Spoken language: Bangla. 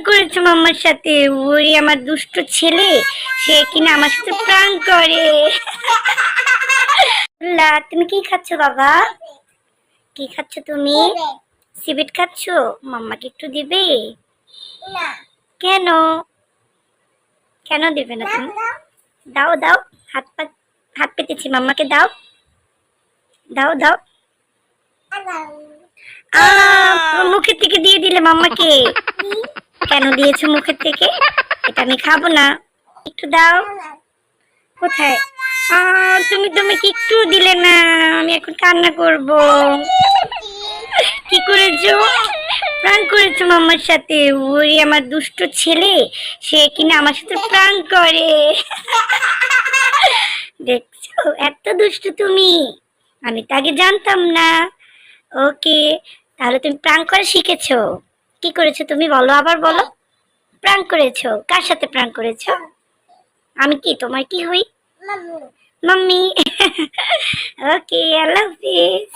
করেছ মাম্মার সাথে? ওরে আমার দুষ্ট ছেলে সে কিনা আমার সাথে প্রাণ করে। লা তুমি কি খাচ্ছ বাবা? কি খাচ্ছ তুমি? সিবিট খাচ্ছ? মাম্মাকে একটু দিবে? কেন? কেন দেবে না তুমি? দাও দাও হাত পা হাত পেতেছি মাম্মাকে দাও। দাও দাও। আহ, মুখের থেকে দিয়ে দিলে মাম্মাকে। কেন দিয়েছ মুখের থেকে? এটা আমি খাব না। একটু দাও। কোথায়? তুমি তুমি কি একটু দিলে না, আমি এখন কান্না করব। কি করেছ? প্রাণ করেছ মামার সাথে। ওই আমার দুষ্ট ছেলে, সে কিনা আমার সাথে প্রাণ করে। দেখছ? এত দুষ্ট তুমি। আমি তো আগে জানতাম না। ওকে, তাহলে তুমি প্রাণ করা শিখেছো। কি করেছ তুমি বলো আবার বলো। প্রাণ করেছ কার সাথে প্রাণ করেছ? আমি কি তোমার কি হই? Mummy. Okay I love Hafiz